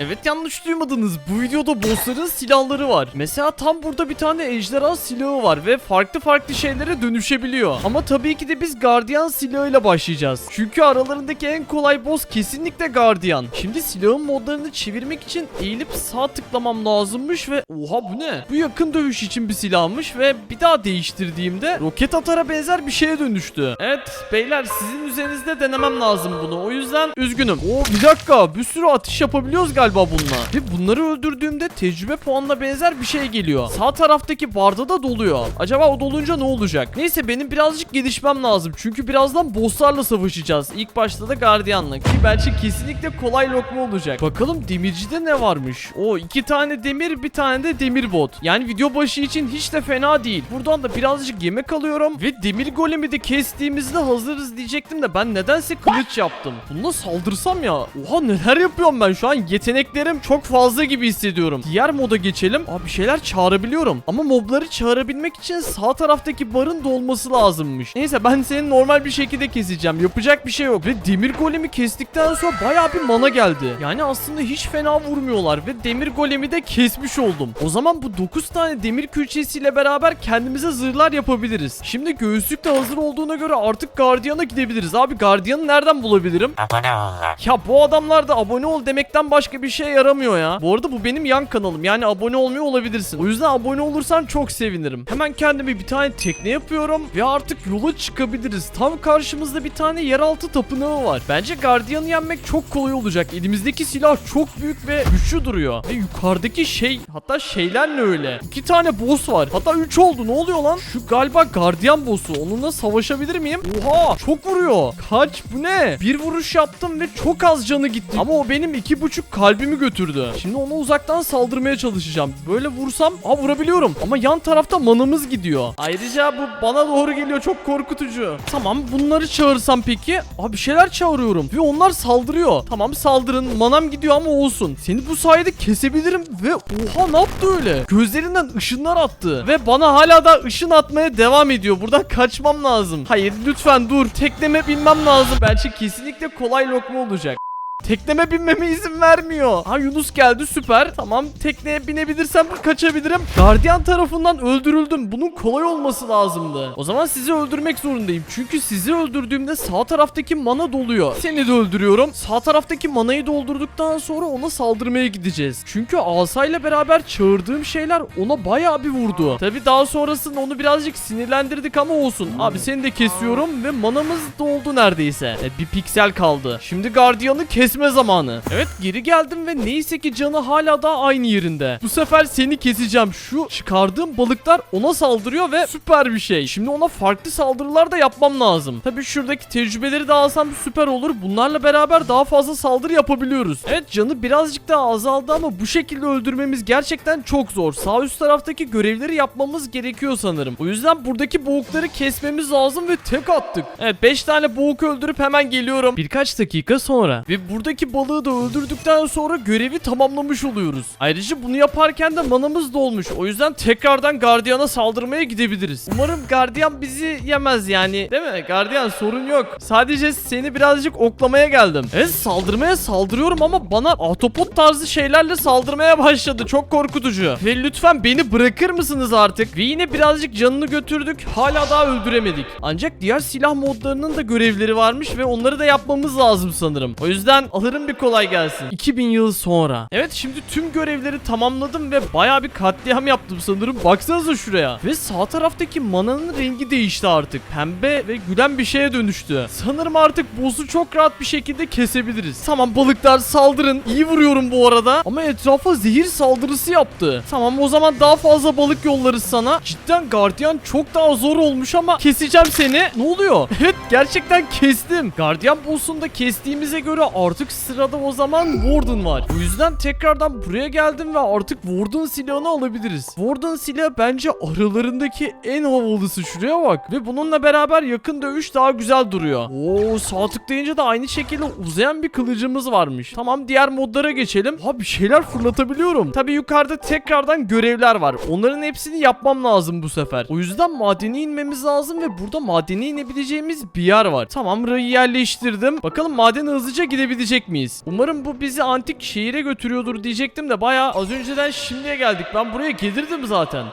Evet yanlış duymadınız. Bu videoda bossların silahları var. Mesela tam burada bir tane ejderha silahı var ve farklı farklı şeylere dönüşebiliyor. Ama tabii ki de biz gardiyan silahıyla başlayacağız. Çünkü aralarındaki en kolay boss kesinlikle gardiyan. Şimdi silahın modlarını çevirmek için eğilip sağ tıklamam lazımmış ve oha bu ne? Bu yakın dövüş için bir silahmış ve bir daha değiştirdiğimde roket atara benzer bir şeye dönüştü. Evet beyler sizin üzerinizde denemem lazım bunu. O yüzden üzgünüm. Oo bir dakika bir sürü atış yapabiliyoruz galiba bununla. Ve bunları öldürdüğümde tecrübe puanına benzer bir şey geliyor. Sağ taraftaki barda da doluyor. Acaba o dolunca ne olacak? Neyse benim birazcık gelişmem lazım. Çünkü birazdan bosslarla savaşacağız. İlk başta da gardiyanla. Ki bence kesinlikle kolay lokma olacak. Bakalım demircide ne varmış? O iki tane demir bir tane de demir bot. Yani video başı için hiç de fena değil. Buradan da birazcık yemek alıyorum. Ve demir golemi de kestiğimizde hazırız diyecektim de ben nedense kılıç yaptım. Bununla saldırsam ya. Oha neler yapıyorum ben şu an yeteneklerim çok fazla gibi hissediyorum. Diğer moda geçelim. Abi bir şeyler çağırabiliyorum. Ama mobları çağırabilmek için sağ taraftaki barın dolması lazımmış. Neyse ben seni normal bir şekilde keseceğim. Yapacak bir şey yok. Ve demir golemi kestikten sonra baya bir mana geldi. Yani aslında hiç fena vurmuyorlar ve demir golemi de kesmiş oldum. O zaman bu 9 tane demir külçesiyle beraber kendimize zırhlar yapabiliriz. Şimdi göğüslük de hazır olduğuna göre artık gardiyana gidebiliriz. Abi gardiyanı nereden bulabilirim? Abone olun. Ya bu adamlar da abone ol demekten başka bir şey yaramıyor ya. Bu arada bu benim yan kanalım. Yani abone olmuyor olabilirsin. O yüzden abone olursan çok sevinirim. Hemen kendime bir tane tekne yapıyorum ve artık yola çıkabiliriz. Tam karşımızda bir tane yeraltı tapınağı var. Bence gardiyanı yenmek çok kolay olacak. Elimizdeki silah çok büyük ve güçlü duruyor. Ve yukarıdaki şey hatta şeyler ne öyle? İki tane boss var. Hatta üç oldu. Ne oluyor lan? Şu galiba gardiyan boss'u. Onunla savaşabilir miyim? Oha! Çok vuruyor. Kaç? Bu ne? Bir vuruş yaptım ve çok az canı gitti. Ama o benim iki buçuk kalbimi götürdü. Şimdi ona uzaktan saldırmaya çalışacağım. Böyle vursam ha vurabiliyorum. Ama yan tarafta manamız gidiyor. Ayrıca bu bana doğru geliyor. Çok korkutucu. Tamam bunları çağırsam peki? Abi bir şeyler çağırıyorum. Ve onlar saldırıyor. Tamam saldırın. Manam gidiyor ama olsun. Seni bu sayede kesebilirim ve oha ne yaptı öyle? Gözlerinden ışınlar attı. Ve bana hala da ışın atmaya devam ediyor. Buradan kaçmam lazım. Hayır lütfen dur. Tekneme binmem lazım. Bence kesinlikle kolay lokma olacak. Tekneme binmeme izin vermiyor. Ha Yunus geldi süper. Tamam tekneye binebilirsem kaçabilirim. Gardiyan tarafından öldürüldüm. Bunun kolay olması lazımdı. O zaman sizi öldürmek zorundayım. Çünkü sizi öldürdüğümde sağ taraftaki mana doluyor. Seni de öldürüyorum. Sağ taraftaki manayı doldurduktan sonra ona saldırmaya gideceğiz. Çünkü asayla beraber çağırdığım şeyler ona bayağı bir vurdu. Tabi daha sonrasında onu birazcık sinirlendirdik ama olsun. Abi seni de kesiyorum ve manamız doldu neredeyse. E, bir piksel kaldı. Şimdi gardiyanı kesme zamanı. Evet geri geldim ve neyse ki canı hala da aynı yerinde. Bu sefer seni keseceğim. Şu çıkardığım balıklar ona saldırıyor ve süper bir şey. Şimdi ona farklı saldırılar da yapmam lazım. Tabi şuradaki tecrübeleri de alsam süper olur. Bunlarla beraber daha fazla saldırı yapabiliyoruz. Evet canı birazcık daha azaldı ama bu şekilde öldürmemiz gerçekten çok zor. Sağ üst taraftaki görevleri yapmamız gerekiyor sanırım. O yüzden buradaki boğukları kesmemiz lazım ve tek attık. Evet 5 tane boğuk öldürüp hemen geliyorum. Birkaç dakika sonra ve buradaki balığı da öldürdükten sonra görevi tamamlamış oluyoruz. Ayrıca bunu yaparken de manamız dolmuş. O yüzden tekrardan gardiyana saldırmaya gidebiliriz. Umarım gardiyan bizi yemez yani. Değil mi? Gardiyan sorun yok. Sadece seni birazcık oklamaya geldim. Evet saldırmaya saldırıyorum ama bana autopot tarzı şeylerle saldırmaya başladı. Çok korkutucu. Ve lütfen beni bırakır mısınız artık? Ve yine birazcık canını götürdük. Hala daha öldüremedik. Ancak diğer silah modlarının da görevleri varmış ve onları da yapmamız lazım sanırım. O yüzden alırım bir kolay gelsin. 2000 yıl sonra. Evet şimdi tüm görevleri tamamladım ve baya bir katliam yaptım sanırım. Baksanıza şuraya. Ve sağ taraftaki mananın rengi değişti artık. Pembe ve gülen bir şeye dönüştü. Sanırım artık boss'u çok rahat bir şekilde kesebiliriz. Tamam balıklar saldırın. İyi vuruyorum bu arada. Ama etrafa zehir saldırısı yaptı. Tamam o zaman daha fazla balık yollarız sana. Cidden gardiyan çok daha zor olmuş ama keseceğim seni. Ne oluyor? Evet gerçekten kestim. Gardiyan boss'unu da kestiğimize göre artık sırada o zaman Warden var. Bu yüzden tekrardan buraya geldim ve artık Warden silahını alabiliriz. Warden silahı bence aralarındaki en havalısı şuraya bak. Ve bununla beraber yakın dövüş daha güzel duruyor. Oo sağ tıklayınca da aynı şekilde uzayan bir kılıcımız varmış. Tamam diğer modlara geçelim. Ha bir şeyler fırlatabiliyorum. Tabi yukarıda tekrardan görevler var. Onların hepsini yapmam lazım bu sefer. O yüzden madene inmemiz lazım ve burada madene inebileceğimiz bir yer var. Tamam rayı yerleştirdim. Bakalım madene hızlıca gidebileceğiz çıkabilecek miyiz? Umarım bu bizi antik şehire götürüyordur diyecektim de baya az önceden şimdiye geldik. Ben buraya gelirdim zaten.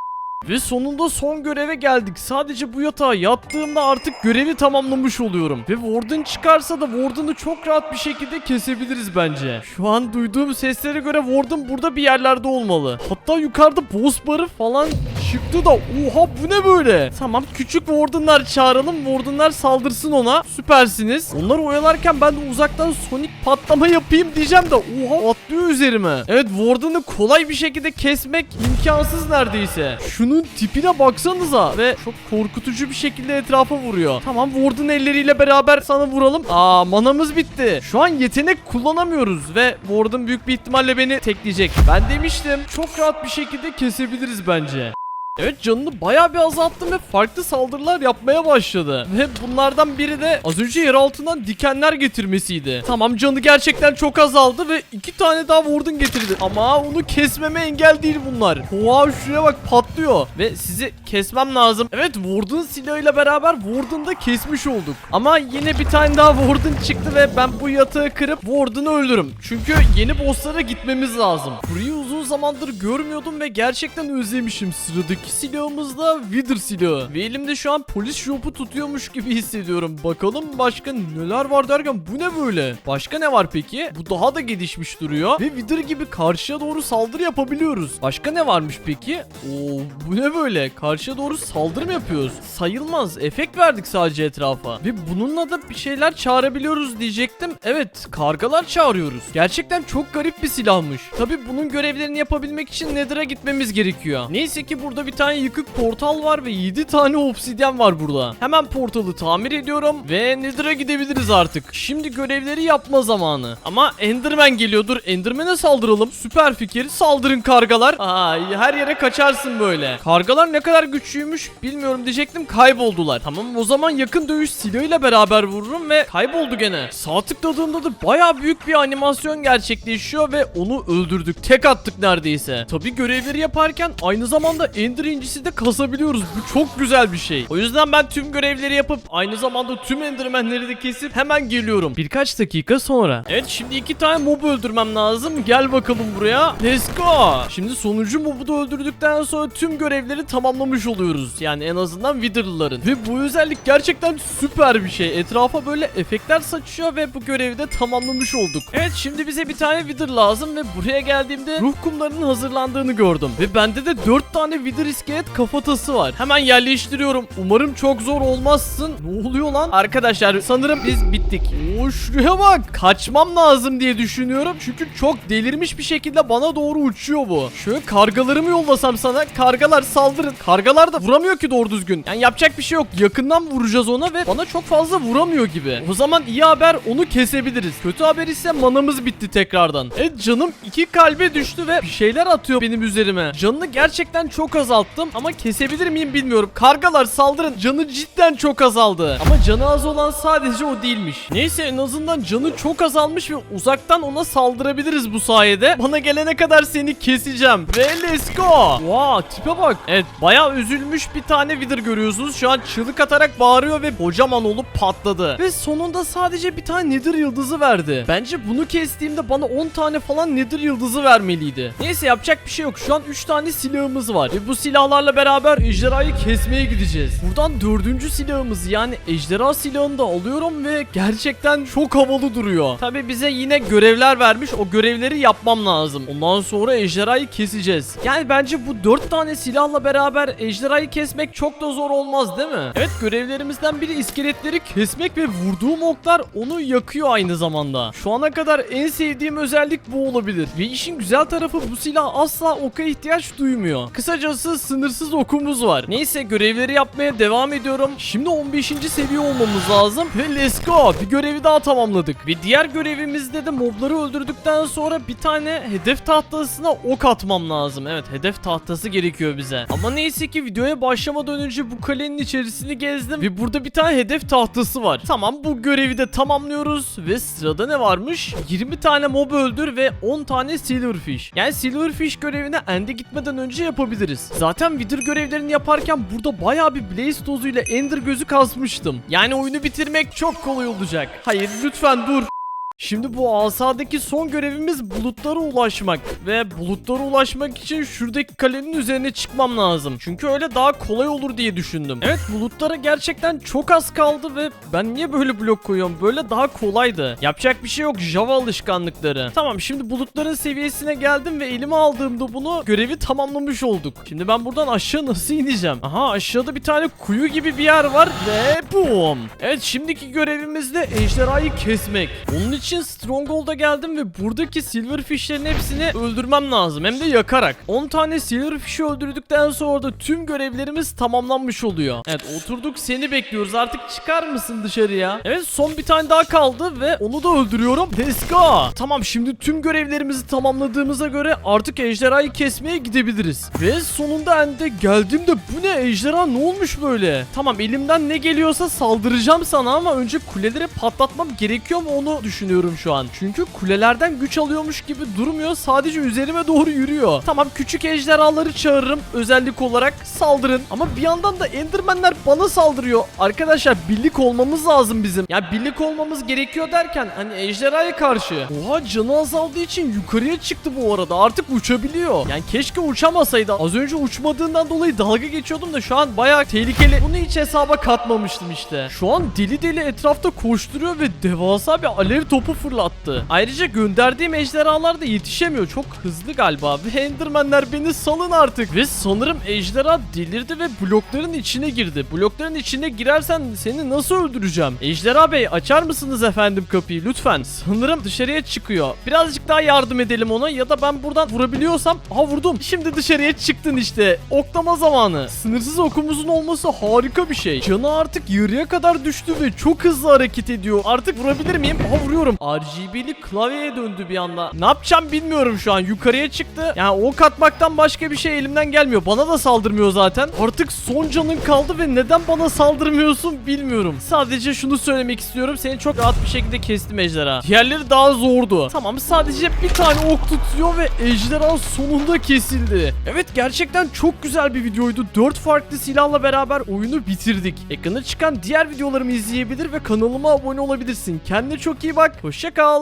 Ve sonunda son göreve geldik. Sadece bu yatağa yattığımda artık görevi tamamlamış oluyorum. Ve Warden çıkarsa da Warden'ı çok rahat bir şekilde kesebiliriz bence. Şu an duyduğum seslere göre Warden burada bir yerlerde olmalı. Hatta yukarıda boss barı falan çıktı da oha bu ne böyle? Tamam küçük Warden'lar çağıralım. Warden'lar saldırsın ona. Süpersiniz. Onları oyalarken ben de uzaktan Sonic patlama yapayım diyeceğim de oha atlıyor üzerime. Evet Warden'ı kolay bir şekilde kesmek imkansız neredeyse. Şunun tipine baksanıza ve çok korkutucu bir şekilde etrafa vuruyor. Tamam Warden elleriyle beraber sana vuralım. Aa manamız bitti. Şu an yetenek kullanamıyoruz ve Warden büyük bir ihtimalle beni tekleyecek. Ben demiştim çok rahat bir şekilde kesebiliriz bence. Evet canını bayağı bir azalttım ve farklı saldırılar yapmaya başladı. Ve bunlardan biri de az önce yer altından dikenler getirmesiydi. Tamam canı gerçekten çok azaldı ve iki tane daha Warden getirdi. Ama onu kesmeme engel değil bunlar. Oha şuraya bak patlıyor. Ve sizi kesmem lazım. Evet Warden silahıyla beraber Warden'ı da kesmiş olduk. Ama yine bir tane daha Warden çıktı ve ben bu yatağı kırıp Warden'ı öldürürüm. Çünkü yeni bosslara gitmemiz lazım. Burayı uzun zamandır görmüyordum ve gerçekten özlemişim. Sıradaki silahımız da Wither silahı. Ve elimde şu an polis şopu tutuyormuş gibi hissediyorum. Bakalım başka neler var derken bu ne böyle? Başka ne var peki? Bu daha da gelişmiş duruyor. Ve Wither gibi karşıya doğru saldırı yapabiliyoruz. Başka ne varmış peki? Oo bu ne böyle? Karşıya doğru saldırı mı yapıyoruz? Sayılmaz. Efekt verdik sadece etrafa. Ve bununla da bir şeyler çağırabiliyoruz diyecektim. Evet kargalar çağırıyoruz. Gerçekten çok garip bir silahmış. Tabi bunun görevlerini yapabilmek için Nether'a gitmemiz gerekiyor. Neyse ki burada bir tane yıkık portal var ve 7 tane obsidyen var burada. Hemen portalı tamir ediyorum ve Nether'a gidebiliriz artık. Şimdi görevleri yapma zamanı. Ama Enderman geliyordur. Enderman'e saldıralım. Süper fikir. Saldırın kargalar. Ay her yere kaçarsın böyle. Kargalar ne kadar güçlüymüş bilmiyorum diyecektim kayboldular. Tamam o zaman yakın dövüş silahıyla beraber vururum ve kayboldu gene. Sağ tıkladığımda da baya büyük bir animasyon gerçekleşiyor ve onu öldürdük. Tek attık neredeyse. Tabi görevleri yaparken aynı zamanda Ender incisi de kasabiliyoruz. Bu çok güzel bir şey. O yüzden ben tüm görevleri yapıp aynı zamanda tüm Enderman'leri de kesip hemen geliyorum. Birkaç dakika sonra. Evet şimdi iki tane mob öldürmem lazım. Gel bakalım buraya. Let's go. Şimdi sonuncu mobu da öldürdükten sonra tüm görevleri tamamlamış oluyoruz. Yani en azından Wither'lıların. Ve bu özellik gerçekten süper bir şey. Etrafa böyle efektler saçıyor ve bu görevi de tamamlamış olduk. Evet şimdi bize bir tane Wither lazım ve buraya geldiğimde ruh kumlarının hazırlandığını gördüm. Ve bende de 4 tane Wither iskelet kafatası var. Hemen yerleştiriyorum. Umarım çok zor olmazsın. Ne oluyor lan? Arkadaşlar sanırım biz bittik. Oo şuraya bak. Kaçmam lazım diye düşünüyorum. Çünkü çok delirmiş bir şekilde bana doğru uçuyor bu. Şöyle kargalarımı yollasam sana. Kargalar saldırın. Kargalar da vuramıyor ki doğru düzgün. Yani yapacak bir şey yok. Yakından vuracağız ona ve bana çok fazla vuramıyor gibi. O zaman iyi haber onu kesebiliriz. Kötü haber ise manamız bitti tekrardan. Evet canım iki kalbe düştü ve bir şeyler atıyor benim üzerime. Canını gerçekten çok azalttım ama kesebilir miyim bilmiyorum. Kargalar saldırın. Canı cidden çok azaldı. Ama canı az olan sadece o değilmiş. Neyse en azından canı çok azalmış ve uzaktan ona saldırabiliriz bu sayede. Bana gelene kadar seni keseceğim. Ve let's go. Wow tipe bak. Evet bayağı üzülmüş bir tane Wither görüyorsunuz. Şu an çığlık atarak bağırıyor ve kocaman olup patladı. Ve sonunda sadece bir tane Nether yıldızı verdi. Bence bunu kestiğimde bana 10 tane falan Nether yıldızı vermeliydi. Neyse yapacak bir şey yok. Şu an 3 tane silahımız var. Ve bu silahlarla beraber ejderhayı kesmeye gideceğiz. Buradan dördüncü silahımız yani ejderha silahını da alıyorum ve gerçekten çok havalı duruyor. Tabi bize yine görevler vermiş. O görevleri yapmam lazım. Ondan sonra ejderhayı keseceğiz. Yani bence bu 4 tane silahla beraber ejderhayı kesmek çok da zor olmaz değil mi? Evet görevlerimizden biri iskeletleri kesmek ve vurduğum oklar onu yakıyor aynı zamanda. Şu ana kadar en sevdiğim özellik bu olabilir. Ve işin güzel tarafı bu silah asla oka ihtiyaç duymuyor. Kısacası sınırsız okumuz var. Neyse görevleri yapmaya devam ediyorum. Şimdi 15. seviye olmamız lazım. Ve let's go. Bir görevi daha tamamladık. Ve diğer görevimizde de mobları öldürdükten sonra bir tane hedef tahtasına ok atmam lazım. Evet hedef tahtası gerekiyor bize. Ama neyse ki videoya başlamadan önce bu kalenin içerisini gezdim. Ve burada bir tane hedef tahtası var. Tamam bu görevi de tamamlıyoruz. Ve sırada ne varmış? 20 tane mob öldür ve 10 tane silverfish. Yani silverfish görevini ende gitmeden önce yapabiliriz. Zaten Wither görevlerini yaparken burada bayağı bir blaze tozuyla ender gözü kasmıştım. Yani oyunu bitirmek çok kolay olacak. Hayır lütfen dur. Şimdi bu asadaki son görevimiz bulutlara ulaşmak. Ve bulutlara ulaşmak için şuradaki kalenin üzerine çıkmam lazım. Çünkü öyle daha kolay olur diye düşündüm. Evet bulutlara gerçekten çok az kaldı ve ben niye böyle blok koyuyorum? Böyle daha kolaydı. Yapacak bir şey yok Java alışkanlıkları. Tamam şimdi bulutların seviyesine geldim ve elime aldığımda bunu görevi tamamlamış olduk. Şimdi ben buradan aşağı nasıl ineceğim? Aha aşağıda bir tane kuyu gibi bir yer var ve boom. Evet şimdiki görevimiz de ejderhayı kesmek. Onun için Stronghold'a geldim ve buradaki Silverfish'lerin hepsini öldürmem lazım. Hem de yakarak. 10 tane Silverfish'i öldürdükten sonra da tüm görevlerimiz tamamlanmış oluyor. Evet oturduk seni bekliyoruz. Artık çıkar mısın dışarıya? Evet son bir tane daha kaldı ve onu da öldürüyorum. Let's go. Tamam şimdi tüm görevlerimizi tamamladığımıza göre artık ejderhayı kesmeye gidebiliriz. Ve sonunda ende geldiğimde bu ne ejderha ne olmuş böyle? Tamam elimden ne geliyorsa saldıracağım sana ama önce kuleleri patlatmam gerekiyor mu onu düşünüyorum şu an. Çünkü kulelerden güç alıyormuş gibi durmuyor sadece üzerime doğru yürüyor. Tamam küçük ejderhaları çağırırım özellik olarak saldırın. Ama bir yandan da endermenler bana saldırıyor. Arkadaşlar birlik olmamız lazım bizim. Ya birlik olmamız gerekiyor derken hani ejderhaya karşı. Oha canı azaldığı için yukarıya çıktı bu arada artık uçabiliyor. Yani keşke uçamasaydı. Az önce uçmadığından dolayı dalga geçiyordum da şu an bayağı tehlikeli. Bunu hiç hesaba katmamıştım işte. Şu an deli deli etrafta koşturuyor ve devasa bir alev topu fırlattı. Ayrıca gönderdiğim ejderhalar da yetişemiyor. Çok hızlı galiba. Ve endermenler beni salın artık. Ve sanırım ejderha delirdi ve blokların içine girdi. Blokların içine girersen seni nasıl öldüreceğim? Ejderha bey açar mısınız efendim kapıyı lütfen? Sanırım dışarıya çıkıyor. Birazcık daha yardım edelim ona ya da ben buradan vurabiliyorsam. Aha vurdum. Şimdi dışarıya çıktın işte. Oklama zamanı. Sınırsız okumuzun olması harika bir şey. Canı artık yarıya kadar düştü ve çok hızlı hareket ediyor. Artık vurabilir miyim? Aha vuruyorum. RGB'li klavyeye döndü bir anda. Ne yapacağım bilmiyorum şu an. Yukarıya çıktı. Yani ok atmaktan başka bir şey elimden gelmiyor. Bana da saldırmıyor zaten. Artık son canın kaldı ve neden bana saldırmıyorsun bilmiyorum. Sadece şunu söylemek istiyorum. Seni çok rahat bir şekilde kestim ejderha. Diğerleri daha zordu. Tamam sadece bir tane ok tutuyor ve ejderha sonunda kesildi. Evet gerçekten çok güzel bir videoydu. 4 farklı silahla beraber oyunu bitirdik. Ekrana çıkan diğer videolarımı izleyebilir ve kanalıma abone olabilirsin. Kendine çok iyi bak. Hoşça kal.